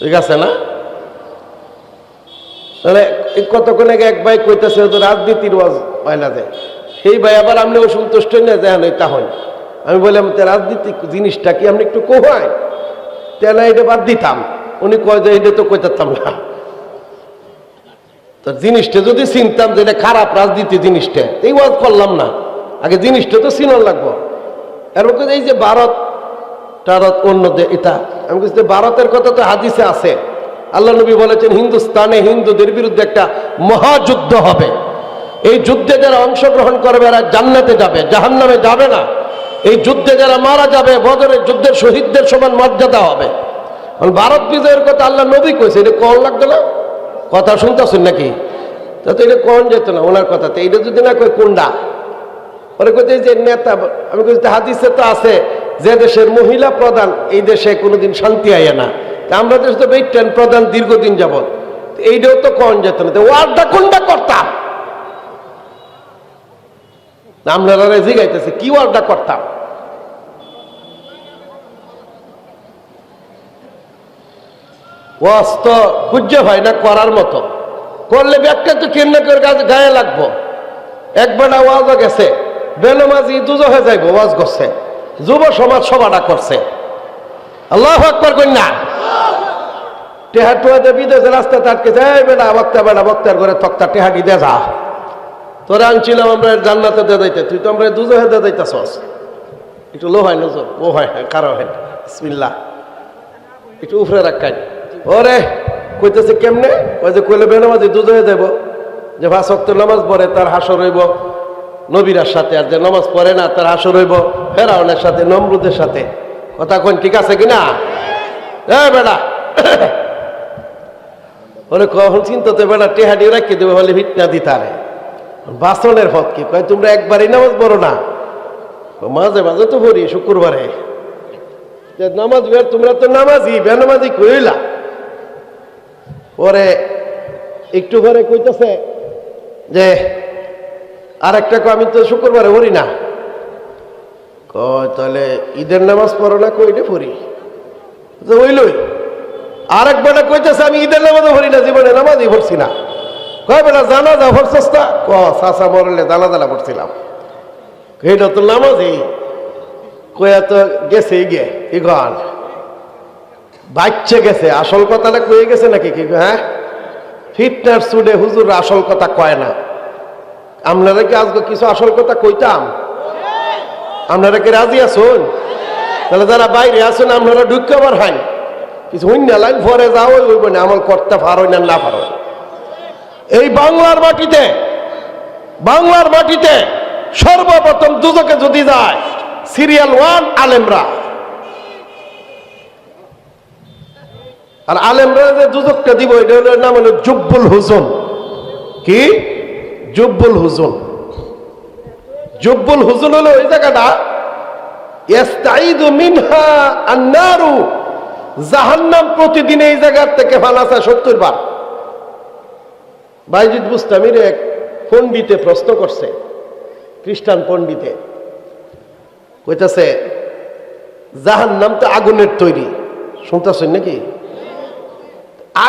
ঠিক আছে না? তাহলে কতক্ষণ আগে এক ভাই কইতেছে হয়তো রাজনীতির ওয়াজ পয়লা দেয়। সেই ভাই আবার আপনি অসন্তুষ্ট না দেন তা হয়। আমি বললাম, তে রাজনীতি জিনিসটা কি আপনি একটু কোহায় তেন এটা বাদ দিতাম। উনি কয় যে, এটা তো কইতাম না। তো জিনিসটা যদি চিনতাম যে এটা খারাপ রাজনীতি জিনিসটা এই ওয়াজ করলাম না। আগে জিনিসটা তো চিনার লাগবো। এর মধ্যে এই যে ভারত টারত অন্য এটা আমি বলছি ভারতের কথা তো হাদিসে আছে। আল্লাহ নবী বলেছেন, হিন্দুস্তানে হিন্দুদের বিরুদ্ধে একটা মহাযুদ্ধ হবে। এই যুদ্ধে যারা অংশগ্রহণ করবে, এরা জান্নাতে যাবে, জাহান্নামে যাবে না। এই যুদ্ধে যারা মারা যাবে, বদরের যুদ্ধের শহীদদের সমান মর্যাদা হবে। ভারত বিজয়ের কথা আল্লাহ নবী কইছে, এটা কল লাগতো না? কথা শুনতেছেন নাকি? তা তো এটা কন যেত না, ওনার কথাতে এটা যদি না কই কোনটা পরে কইতে যে নেতা, আমি কইতে হাদিসে তো আছে। যে দেশের মহিলা প্রধান, এই দেশে কোনোদিন শান্তি আয় না। আমরা দেশ তো বেটেন প্রধান দীর্ঘদিন যাবত এইটাও তো কন যেত না। তো ওয়ার্ডটা কোনটা আমরা জিগাইতেছে কি করতাম ওয়াজ তো হয় না করার মতো। করলে ব্যাগটা তো কেন্দ্র করে গায়ে- লাগবো? একবার ওয়াজও গেছে বেনমাজি দুজো হয়ে যাইব, ওয়াজ করছে যুব সমাজ সভাটা করছে। আল্লাহ আকবর কন্যা টেহা টুয়াতে বিদেশে রাস্তা তাটকে যায় বেটা, বক্তা, বেটা, বক্তার করে তক্তা টেহাটি দে যা। তোরা আনছিলাম আমরা জান্নাতে দে দিতে তুই তো আমরা দুজো হয়ে দে দিতেছস একটু লো হয় নজর ও হয় হ্যাঁ কারও হয় বিসমিল্লাহ। একটু উফরে রাখাই ওরে, কইতেছে কেমনে? ওই যে কইলে বেনামাজি দুধ হয়ে যাব যে ভাষক্ত নামাজ পড়ে, তার হাসর রইব নবীরার সাথে আর যে নামাজ পড়ে না, তার হাসর রইব ফেরাউনের সাথে, নমরুদের সাথে। কথা কোন ঠিক আছে কিনা? বেড়া ওরে কখন চিন্তাতে বেড়া টেহাডি রাখি দেবে বলে ভিটনা দিতারে বাসনের হক কি? কয়, তোমরা একবারই নামাজ পড়ো না? মাঝে মাঝে তো পড়ি শুক্রবারে। নামাজ বের, তোমরা তো নামাজি বেনামাজি কইলা। পরে একটু পরে কইতেছে যে আর একটা আমি তো শুক্রবারে পড়ি না। তাহলে ঈদের নামাজ পড়ো না কইটা পড়ি? তো ওইলই আর এক বেটা কইতেছে, আমি ঈদের নামাজও পড়ি না, জীবনে নামাজই পড়ছি না। কয় জানা যা পড়ছস না ক সাসা মরলে দানা দানা পড়ছিলাম এটা তো নামাজই। কয়া তো গেছে গে ইগন বাচ্চা গেছে, আসল কথাটা কয়ে গেছে নাকি কি হ্যাঁ? ফিটনার সুডে হুজুর আসল কথা কয় না। আপনারা কি আজকে কিছু আসল কথা কইতাম? আপনারা কি রাজি আছেন? তাহলে যারা বাইরে আছেন আপনারা ঢুকে আবার হাই। কিছু হইন লাইন ফরে যাও ওই না, আমল করতে পারো না না পারো এই বাংলার মাটিতে বাংলার মাটিতে সর্বপ্রথম দুজকে যদি যায়, সিরিয়াল ওয়ান আলেমরা। আর আলেমরা যে দুজকটা দিব, এটা নাম হলো জুব্বুল হুজুন কি? জুব্বুল হুজুন জুব্বুল হুজুন হলো ওই জায়গাটা। জাহান্নাম প্রতিদিন এই থেকে সত্তর প্রশ্ন করছে, খ্রিস্টান কইতাছে জাহান নাম তো আগুনের তৈরি। শুনতেছেন নাকি?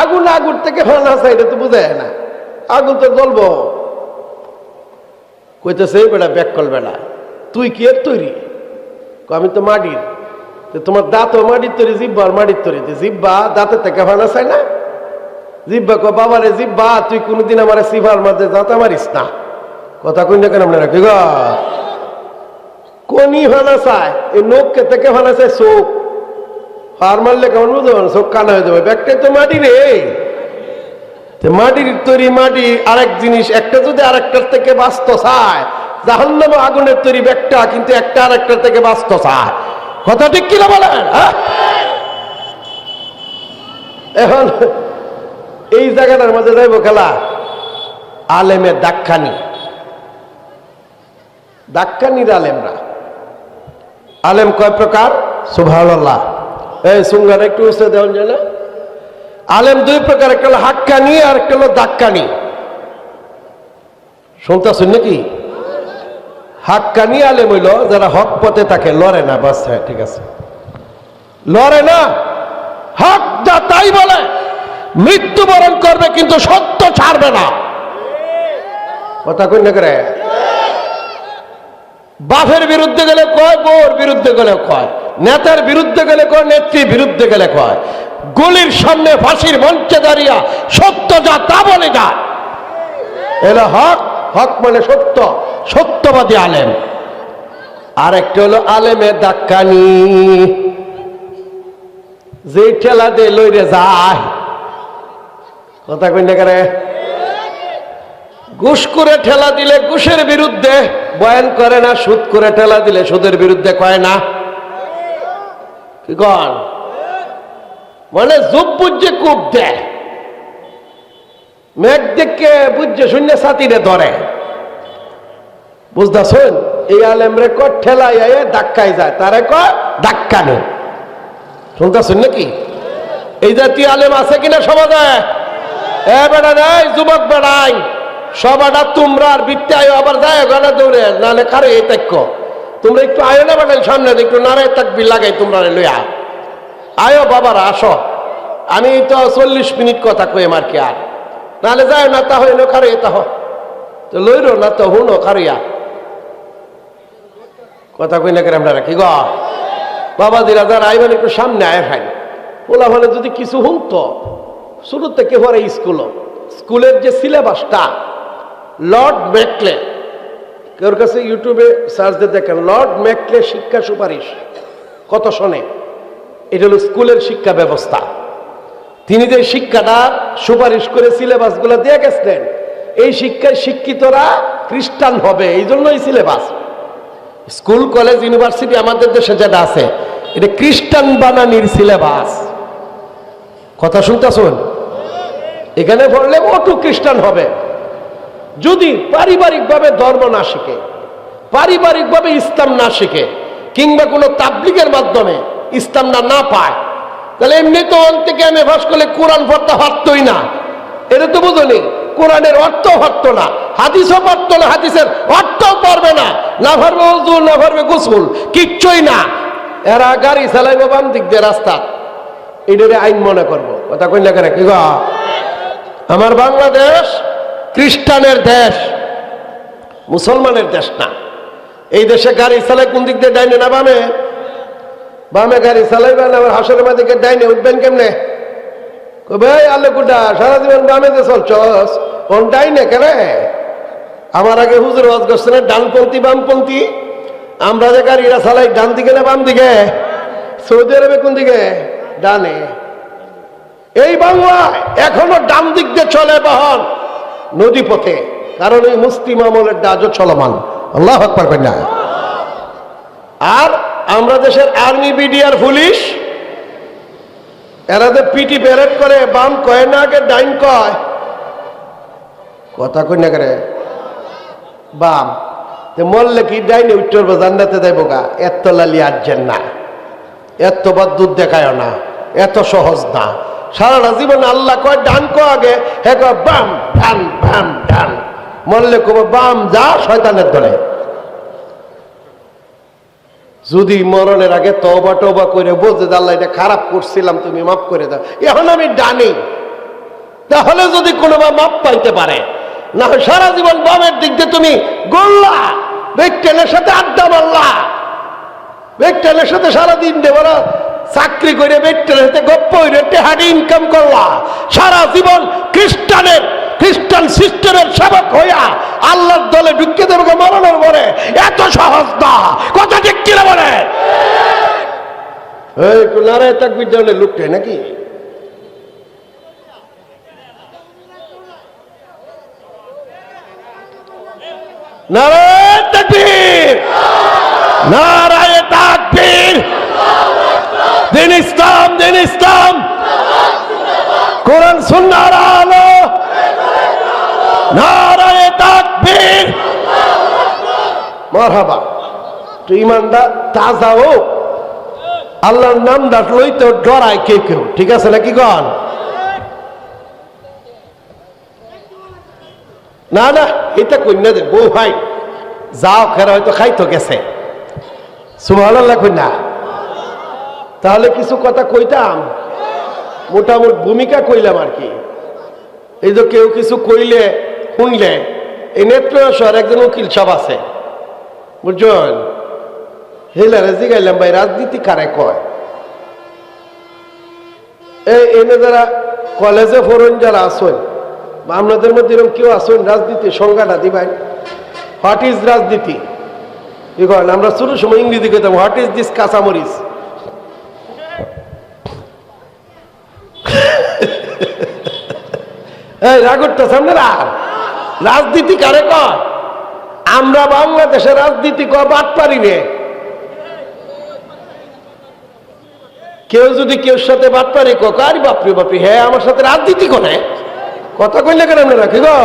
আগুন আগুন থেকে ফালাসা এটা তো বোঝায় না। আগুন তো জ্বলবো। কইতেছে, এই বেড়া ব্যাককল বেড়া তুই কি এর তৈরি? আমি তো মাটির। তোমার দাঁতও মাটির তৈরি জিব্বা আর মাটির তৈরি। জিব্বা দাঁতের থেকে ফানা চাই না? জিব্বা কো বাবারে জিব্বা তুই কোনোদিন আমার সিভার মধ্যে দাঁতা মারিস না। কথা কই না কেন আপনারা? কি কোনি ফানা চায় এই নোককে থেকে ফানা চায় চোখ। হার মারলে কেমন বুঝতে চোখ কানা হয়ে যাবে। ব্যাগটাই তো মাটি রে। মাটির তৈরি মাটি আরেক জিনিস, একটা যদি আরেকটার থেকে বাঁচত চায় জাহান্নামে আগুনের তৈরি ব্যাগটা কিন্তু একটা আরেকটার থেকে বাঁচত চায় কথা ঠিক কিনা বলেন? হ্যাঁ? এখন এই জায়গাটার মধ্যে যাইব খেলা। আলেমের দাক্ষানি দাক্ষানির আলেমরা। আলেম কয় প্রকার? সুভাল্লাহ এই সুঙ্গার একটু উঠে দেওয়া যায় না আলেম দুই প্রকার, একটা হলো হাক্কানি আর একটা হলো দাক্কানি। শুনতেছেন নাকি? হাক্কানি আলেম হইল যারা হক পথে থাকে, লড়ে না, বাস হ্যাঁ ঠিক আছে। লড়ে না, হক যা তাই বলে, মৃত্যুবরণ করবে কিন্তু সত্য ছাড়বে না। কথা কই না করে? বাপের বিরুদ্ধে গেলে কয়, বউর বিরুদ্ধে গেলে কয়, নেতার বিরুদ্ধে গেলে কয়, নেত্রীর বিরুদ্ধে গেলে কয়। গুলির সামনে ফাঁসির মঞ্চে দাঁড়িয়া সত্য যা তা বলে যায় এলো হক হক মানে সত্য, সত্যবাদী আলেম। আর একটা হলো আলেমে দাক্কানি। যে ঠেলা দিয়ে লইরে যায়, কথা কই না করে ঘুষ করে ঠেলা দিলে ঘুষের বিরুদ্ধে, বয়ান করে না, সুদ করে ঠেলা দিলে সুদের বিরুদ্ধে কয় না? কি কন? মানে জুব বুঝে কূপ দেয় মেঘ দেখে বুঝছে, শূন্য সাথীরে ধরে। বুঝতেছেন? এই আলেমরে ক ঠেলাই ধাক্কায় যায়। তারে ক ধাক্কা নেই শুনতেছেন নাকি? এই জাতীয় আলেম আছে কিনা সমাজে? এ বেড়া নাই, যুবক বেড়াই। সবাটা তোমরা আর বিত্তে আয়ো আবার যায় ওখানে দৌড়ে নাহলে কারে এই তাক্য তোমরা একটু আয়ো না বেড়াই সামনে, একটু নারায় তাকবি লাগাই তোমরা লইয়া আয়ো বাবারা আসো। আমি তো চল্লিশ মিনিট কথা কইম আর কি আর। নাহলে যায় না তা হয় না কারে তা লইরো না তো হুনো কারিয়া কথা কই না করে আমরা কি গ। বাবা দিরা যারা আইবেন একটু সামনে আয় ভাই। ওলা মানে যদি কিছু হুনতো শুরু থেকে পরে স্কুল, স্কুলের যে সিলেবাসটা, লর্ড ম্যাকলে কেউর কাছে ইউটিউবে সার্চ দিয়ে দেখেন, লর্ড ম্যাকলে শিক্ষা সুপারিশ কত শোনে এটা হলো স্কুলের শিক্ষা ব্যবস্থা। তিনি যে শিক্ষাটা সুপারিশ করে সিলেবাসগুলো দিয়ে গেছিলেন, এই শিক্ষায় শিক্ষিতরা খ্রিস্টান হবে এই জন্যই সিলেবাস। স্কুল, কলেজ, ইউনিভার্সিটি আমাদের দেশে যেটা আছে, এটা খ্রিস্টান বানানির সিলেবাস। কথা শুনতেছুন? এখানে পড়লে অটু খ্রিস্টান হবে। যদি পারিবারিকভাবে ধর্ম না শিখে, পারিবারিকভাবে ইসলাম না শিখে, কিংবা কোনো তাবলিগের মাধ্যমে ইসলাম না না পায়। তাহলে এমনি তো অন্তে আমি ভাস করলে কোরআন ভর্তা পারতই না। এটা তো বুঝলি কোরআনের অর্থ পারতো না, হাদিসও পারতো না, হাদিসের অর্থও পারবে না। না পারবে উজু না পারবে গুসুল, কিচ্ছুই না। এরা গাড়ি চালাইবো বাম দিক দিয়ে রাস্তা। এটারে আইন মনে করব। কথা কইলে কেন? কি আমার বাংলাদেশ খ্রিস্টানের দেশ, মুসলমানের দেশ না। এই দেশে গাড়ি চালাই কোন দিক দিয়ে ডাইনে না বামে? বামে গাড়ি চালাইবেন আবার হাসের দিকে ডাইনে উঠবেন কেমনে? ভাই, আলে কুটা, সারা জীবন বামে যে চলছস কোন ডাইনে কেন আমার আগে হুজুর ওয়াজ করছেন, ডানপন্থী, বামপন্থী। আমরা যে গাড়িটা চালাই, ডান দিকে না বাম দিকে? সৌদি আরবে কোন দিকে? ডানে। এই বাংলায় এখনও ডান দিক দিয়ে চলে বহন নদী পথে কারণ এই মুসলিম আমলের ডাজও চলমান। আল্লাহ পারবেন না আর আমরা দেশের আর্মি বিডিআর পুলিশ, এরা যে পিটি প্যারেড করে, বাম কয় না আগে, ডাইন কয়? কথা কই না করে বাম। তে মরলে কি ডাইনে উত্তর জান্নাতে দেব গা? এত লালি আজছেন না। এত দুধ দেখায় না। এত সহজ না। সারাটা জীবন আল্লাহ কয়, ডান কো আগে, হে কয়, বাম, ডান বাম, ডান। মরলে কব বাম যা, শয়তানের দলে যদি মরণের আগে তবা টবা করে যে আল্লাহ এটা খারাপ করছিলাম, তুমি মাফ করে দাও। এখন আমি ডানি। তাহলে যদি কোনো বা মাপ পাইতে পারে, না সারা জীবন বামের দিক দিয়ে তুমি গল্লা ব্যক্তিনের সাথে আড্ডা মারলা। ব্যক্তিনের সাথে সারাদিন দেবরা চাকরি করে ব্যক্তিনের সাথে গপ্প টেহারি ইনকাম করলা। সারা জীবন খ্রিস্টানের খ্রিস্টান সিস্টেমের সেবক হইয়া আল্লাহর দলে ঢুকে দেবকে মরণের পরে। এত সহজ না। কথা ঠিক কিনা বলে? এই নারায় তাকবির নাকি? নারায় দিন ইসলাম দিন ইসলাম! কোরআন সুন্নাহর আলো নারায় তাকবীর মারহাবা। তো তাজা আল্লাহর নাম তো ডরায় কেউ ঠিক আছে নাকি গন না না, এটা বউ ভাই। যাও হয়তো খাইতো গেছে। তাহলে কিছু কথা কইতাম? মোটামুটি ভূমিকা কইলাম আর কি। এই তো কেউ কিছু কইলে, শুনলে, এই নেত্রশহর একজন উকিল সব আছে। বুঝছেন হেলারে জিগাইলাম ভাই রাজনীতি কারে কয়? এই এনে যারা কলেজে ফোরন যারা আসেন আপনাদের মধ্যে এরকম কেউ আসেন রাজনীতি সংজ্ঞাটা দিবেন হোয়াট ইজ রাজনীতি? কি করেন আমরা শুরু সময় ইংরেজি কইতাম হোয়াট ইজ দিস কাঁচামরিচ? এই রাগরটা সামনে রাগ রাজনীতি কারে কয়? আমরা বাংলাদেশে রাজনীতি কয় বাদ পারি রে কেউ যদি কেউ সাথে বাদ পারি কক আরে বাপরে বাপরে হ্যাঁ আমার সাথে রাজনীতি করে। কথা কইলে কেন আমরা রাখি গো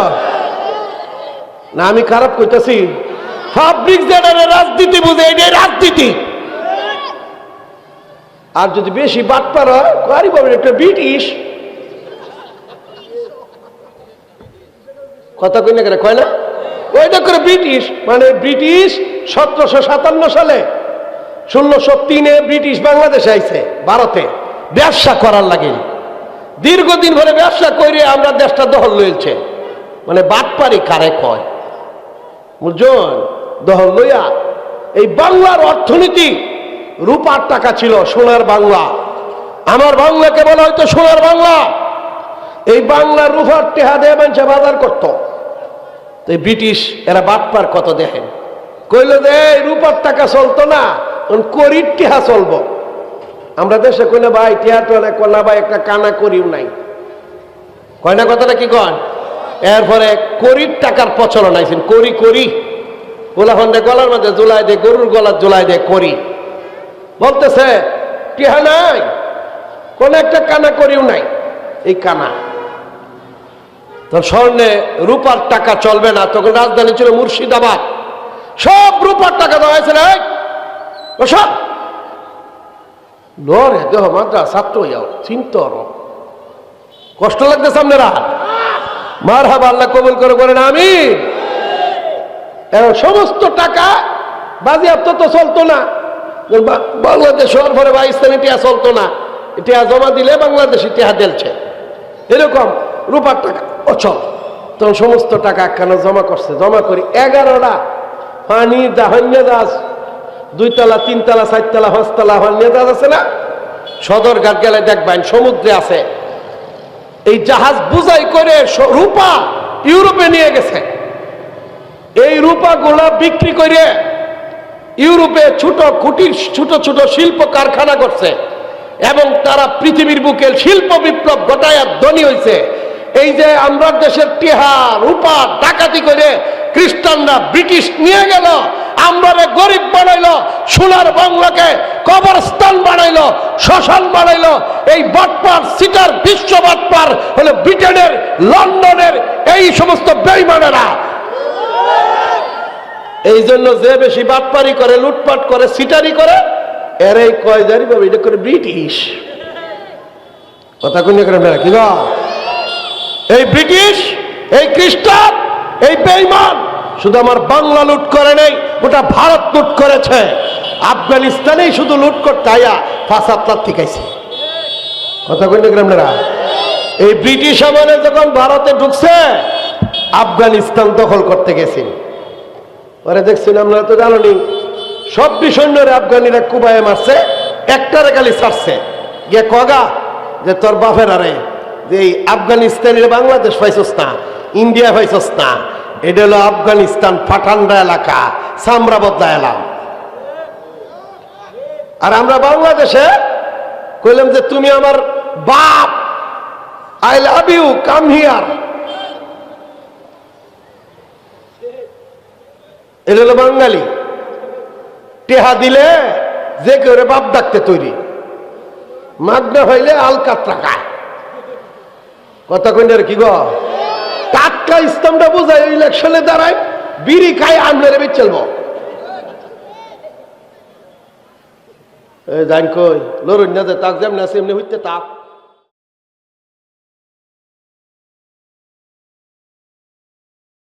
না, আমি খারাপ কইতাছি। ফাব্রিক জেডারে রাজনীতি বুঝে, এটাই রাজনীতি। আর যদি বেশি বাদ পার আরে বাপরে, একটা ব্রিটিশ। কথা কইলে কেন, কয় না? ওইটা করে ব্রিটিশ মানে ব্রিটিশ সতেরোশো সাতান্ন সালে ষোলোশো তিনে ব্রিটিশ বাংলাদেশে আইছে, ভারতে। ব্যবসা করার লাগে। দীর্ঘদিন ধরে ব্যবসা করে আমরা দেশটা দখল লইছে মানে বাটপারি কারে কয়? দখল লইয়া। এই বাংলার অর্থনীতি রূপার টাকা ছিল সোনার বাংলা। আমার বাংলাকে বলা হয়তো সোনার বাংলা। এই বাংলার রূপার টেহা দিয়ে মানুষে বাজার করতো। তো এই ব্রিটিশ, এরা বাটপার কত দেখেন। কইল যে, এই রূপার টাকা চলতো না করির টেহা চলবো। আমরা দেশে কইলে, ভাই, টেহা টোনা কলা ভাই, একটা কানা করিও নাই। কয় না কথাটা কি কন? এরপরে করির টাকার প্রচলন আইছেন, করি করি। গোলা ফন্ডে গলার মধ্যে জুলাই দে, গরুর গলার জুলাই দে, করি। বলতেছে, টিহা নাই, কোন একটা কানা করিও নাই। এই কানা। তখন স্বর্ণে রূপার টাকা চলবে না তখন রাজধানী ছিল মুর্শিদাবাদ। সব রূপার টাকা দেওয়া এই, ও সব? দেহ মাদ্রা ছাত্র যাও চিন্ত কষ্ট লাগতেছে আপনারা? মার হাবা আল্লাহ কবুল করে করেন আমি সমস্ত টাকা বাজেয়াপ্ত তো চলতো না। বা- বাংলাদেশ হওয়ার পরে পাকিস্তানি টিয়া চলতো না। টিয়া জমা দিলে বাংলাদেশি টিয়া দিলছে এরকম রূপার টাকা। অচল তখন সমস্ত টাকা একখানা জমা করছে। জমা করি এগারোটা। পানি দাহন্য দাস। দুইতলা, তিনতলা, চারতলা, পাঁচতলা হন্য দাস আছে না? সদর ঘাট গেলে দেখবেন সমুদ্রে আছে। এই জাহাজ বুঝাই করে রূপা ইউরোপে নিয়ে গেছে। এই রূপা গোলা বিক্রি করে ইউরোপে ছোট কুটির, ছোট ছোট শিল্প কারখানা করছে। এবং তারা পৃথিবীর বুকে শিল্প বিপ্লব ঘটায় ধনী হয়েছে এই যে আমরা দেশের টেহা রূপা ডাকাতি করে খ্রিস্টানরা ব্রিটিশ নিয়ে গেল আমরা গরিব বানাইলো, সোনার বাংলাকে কবরস্থান বানাইলো, শ্মশান বানাইলো, এই বাটপার, সিটার, বিশ্ব বাটপার হলো ব্রিটেনের, লন্ডনের, এই সমস্ত বেইমানেরা এই জন্য যে বেশি বাটপারি করে, লুটপাট করে, সিটারি করে এর এই কয় বাবা, এটা করে ব্রিটিশ কথা কোন করে কি গো? এই ব্রিটিশ, এই খ্রিস্টান, এই বেইমান, শুধু আমার বাংলা লুট করে নেই ওটা ভারত লুট করেছে। আফগানিস্তানেই শুধু লুট করতে আয়া ফাঁসাত্তার ঠিকাইছে কথা কই না আপনারা এই ব্রিটিশ আমলে যখন ভারতে ঢুকছে, আফগানিস্তান দখল করতে গেছে পরে দেখছেন আমরা তো জানি সব সৈন্যরে আফগানিরা কুবায় মারছে, একটারে খালি ছাড়ছে। গিয়ে কগা যে তোর বাপের আরে যে এই আফগানিস্তানের বাংলাদেশ পাইছস না, ইন্ডিয়া পাইছস না। এটা হলো আফগানিস্তান পাঠান্ডা এলাকা সামরা বদলা এলাম। আর আমরা বাংলাদেশে কইলাম যে তুমি আমার বাপ I love you come here এটা হলো বাঙালি। টেহা দিলে যে কেউ বাপ ডাকতে তৈরি। মাগনা হইলে আলকাত টাকায় কথা কইনার কি গো? টাটকা ইসলামটা বোঝায় ইলেকশনে দাঁড়ায়, বিড়ি খায়, আমলের বেচ চলবো। জান কই, লড়ুন না যে তাক যেমন আছে, এমনি হইতে তাক।